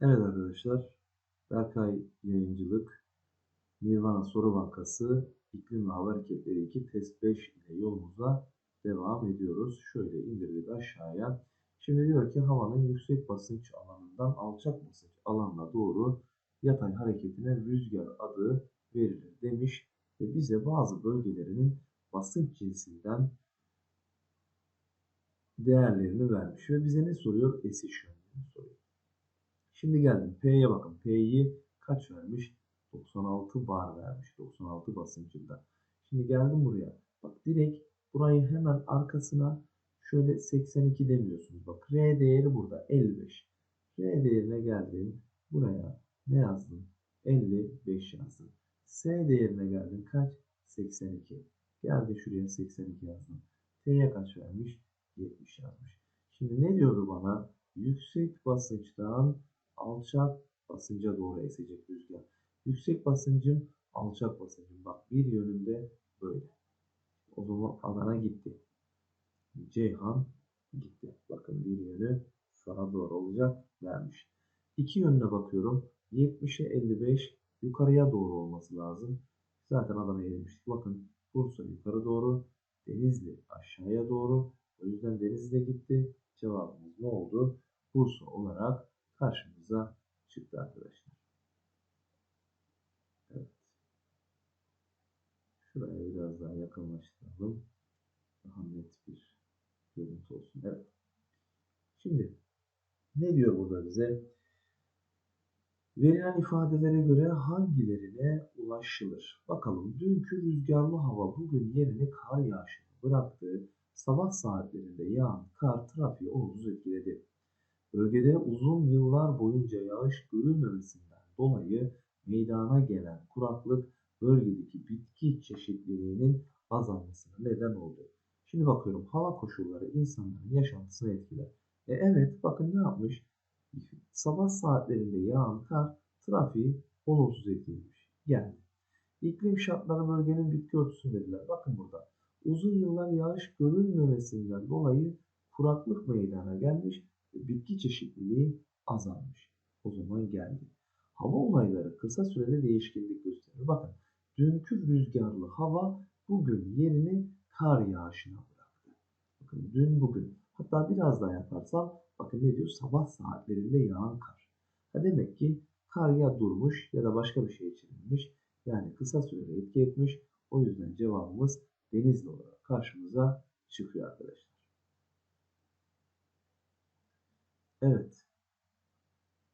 Evet arkadaşlar, Berkay Yayıncılık, Nirvana Soru Bankası, İklim ve Hava Hareketleri 2 test 5 ile yolumuza devam ediyoruz. Şöyle indirdik aşağıya. Şimdi diyor ki havanın yüksek basınç alanından alçak basınç alanına doğru yatay hareketine rüzgar adı verilir demiş ve bize bazı bölgelerinin basınç cinsinden değerlerini vermiş ve bize ne soruyor? Esiş yönlerini soruyor. Şimdi geldim P'ye bakın. P'yi kaç vermiş? 96 bar vermiş. 96 basıncında. Şimdi geldim buraya. Bak direkt burayı hemen arkasına şöyle 82 demiyorsunuz. Bak R değeri burada 55. R değerine geldim. Buraya ne yazdım? 55 yazdım. S değerine geldim. Kaç? 82. Geldi şuraya 82 yazdım. T'ye kaç vermiş? 70 yazmış. Şimdi ne diyordu bana? Yüksek basınçtan alçak basınca doğru esecek rüzgar. Yüksek basıncım, alçak basıncım. Bak bir yönünde böyle. O zaman Adana gitti. Ceyhan gitti. Bakın bir yönü sağa doğru olacak vermiş. İki yönüne bakıyorum. 70'e 55 yukarıya doğru olması lazım. Zaten Adana'ya inmiştik. Bakın Bursa yukarı doğru. Denizli aşağıya doğru. O yüzden Denizli gitti. Cevabımız ne oldu? Bursa olarak karşımıza çıktı arkadaşlar. Evet. Şuraya biraz daha yakınlaştıralım. Daha net bir görüntü olsun. Evet. Şimdi ne diyor burada bize? Verilen ifadelere göre hangilerine ulaşılır? Bakalım dünkü rüzgarlı hava bugün yerini kar yağışı bıraktı. Sabah saatlerinde yağan kar trafiği olumsuz etkiledi. Bölgede uzun yıllar boyunca yağış görülmemesinden dolayı meydana gelen kuraklık bölgedeki bitki çeşitliliğinin azalmasına neden oldu. Şimdi bakıyorum hava koşulları insanların yaşantısını etkiler. E evet bakın ne yapmış? Sabah saatlerinde yağan kar trafiği olumsuz etkilemiş. Geldi. İklim şartları bölgenin bitki örtüsünü belirler. Bakın burada. Uzun yıllar yağış görülmemesinden dolayı kuraklık meydana gelmiş bitki çeşitliliği azalmış. O zaman geldi. Hava olayları kısa sürede değişkenlik gösterir. Bakın dünkü rüzgarlı hava bugün yerini kar yağışına bıraktı. Bakın dün bugün. Hatta biraz daha yaparsam bakın ne diyor? Sabah saatlerinde yağan kar. Ha demek ki kar ya durmuş ya da başka bir şey çevrilmiş. Yani kısa sürede etki etmiş. O yüzden cevabımız denizli olarak karşımıza çıkıyor arkadaşlar. Evet.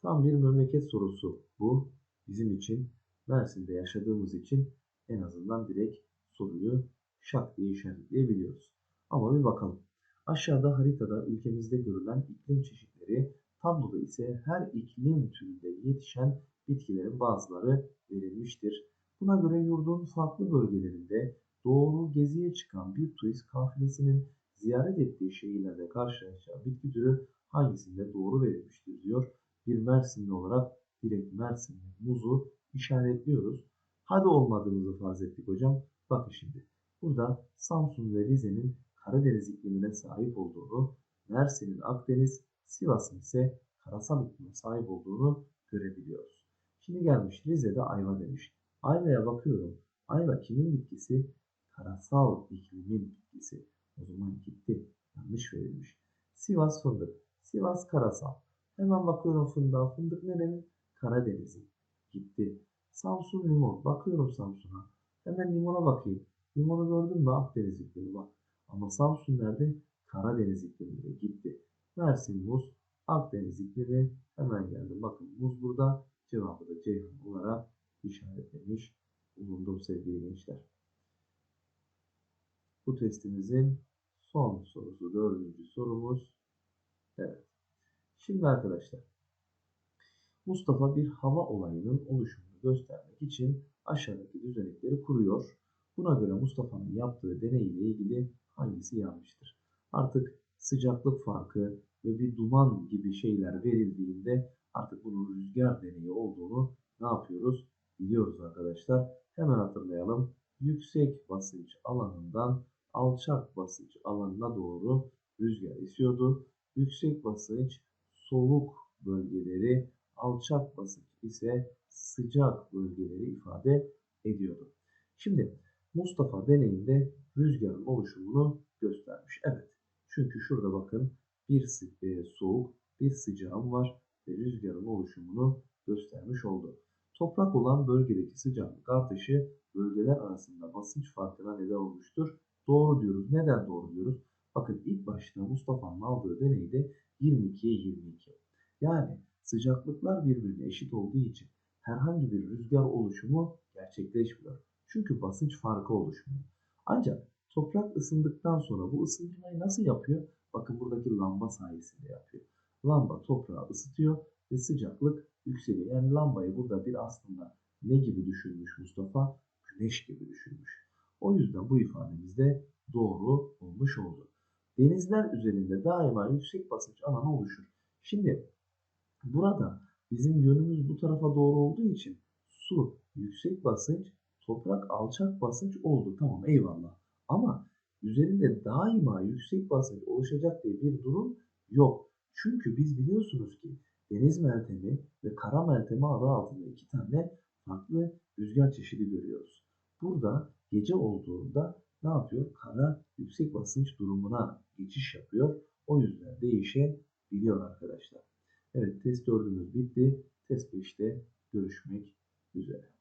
Tam bir memleket sorusu bu. Bizim için Mersin'de yaşadığımız için en azından direkt soruyu şak diye işaretleyebiliyoruz. Ama bir bakalım. Aşağıda haritada ülkemizde görülen iklim çeşitleri, tabloda ise her iklim türünde yetişen bitkilerin bazıları verilmiştir. Buna göre yurdun farklı bölgelerinde doğru geziye çıkan bir turist kafilesinin ziyaret ettiği şehirlerde karşılaşacağı bitki türü hangisinde doğru verilmiştir diyor. Bir Mersinli olarak direkt Mersinli muzu işaretliyoruz. Hadi olmadığımızı farz ettik hocam. Bakın şimdi. Burada Samsun ve Rize'nin Karadeniz iklimine sahip olduğunu, Mersin'in Akdeniz, Sivas'ın ise karasal iklime sahip olduğunu görebiliyoruz. Şimdi gelmiş Rize'de ayva demiş. Ayvaya bakıyorum. Ayva kimin bitkisi? Karasal iklimin bitkisi. O zaman gitti. Yanlış verilmiş. Sivas fındık. Sivas karasal. Hemen bakıyorum fındığa. Fındık nerenin? Karadeniz'in. Gitti. Samsun limon. Bakıyorum Samsun'a. Hemen limona bakayım. Limonu gördün mü? Akdeniz iklimi bak. Ama Samsun nerede? Karadeniz ikliminde gitti. Mersin muz. Akdeniz iklimi hemen geldi. Bakın muz burada. Cevabı da Ceyhan olarak işaretlemiş bulundum sevgili gençler. Bu testimizin son sorusu, dördüncü sorumuz. Evet. Şimdi arkadaşlar, Mustafa bir hava olayının oluşumunu göstermek için aşağıdaki düzenekleri kuruyor. Buna göre Mustafa'nın yaptığı deney ile ilgili hangisi yanlıştır? Artık sıcaklık farkı ve bir duman gibi şeyler verildiğinde artık bunun rüzgar deneyi olduğunu ne yapıyoruz? Biliyoruz arkadaşlar. Hemen hatırlayalım. Yüksek basınç alanından alçak basınç alanına doğru rüzgar esiyordu. Yüksek basınç soğuk bölgeleri alçak basınç ise sıcak bölgeleri ifade ediyordu. Şimdi Mustafa deneyinde rüzgarın oluşumunu göstermiş. Evet. Çünkü şurada bakın bir e, soğuk, bir sıcağım var ve rüzgarın oluşumunu göstermiş oldu. Toprak olan bölgedeki sıcaklık artışı bölgeler arasında basınç farkına neden olmuştur. Doğru diyoruz. Neden doğru diyoruz? Bakın ilk başta Mustafa'nın aldığı deneyde 22'ye 22. Yani sıcaklıklar birbirine eşit olduğu için herhangi bir rüzgar oluşumu gerçekleşmiyor. Çünkü basınç farkı oluşmuyor. Ancak toprak ısındıktan sonra bu ısındırmayı nasıl yapıyor? Bakın buradaki lamba sayesinde yapıyor. Lamba toprağı ısıtıyor ve sıcaklık yükseliyor. Yani lambayı burada bir aslında ne gibi düşünmüş Mustafa? Güneş gibi düşünmüş. O yüzden bu ifademiz de doğru olmuş oldu. Denizler üzerinde daima yüksek basınç alanı oluşur. Şimdi burada bizim yönümüz bu tarafa doğru olduğu için su yüksek basınç, toprak alçak basınç oldu. Tamam eyvallah. Ama üzerinde daima yüksek basınç oluşacak diye bir durum yok. Çünkü biz biliyorsunuz ki deniz meltemi ve kara meltemi adı altında iki tane farklı rüzgar çeşidi görüyoruz. Burada gece olduğunda ne yapıyor? Kara yüksek basınç durumuna geçiş yapıyor. O yüzden değişebiliyor arkadaşlar. Evet test 4'ümüz bitti. Test 5'te görüşmek üzere.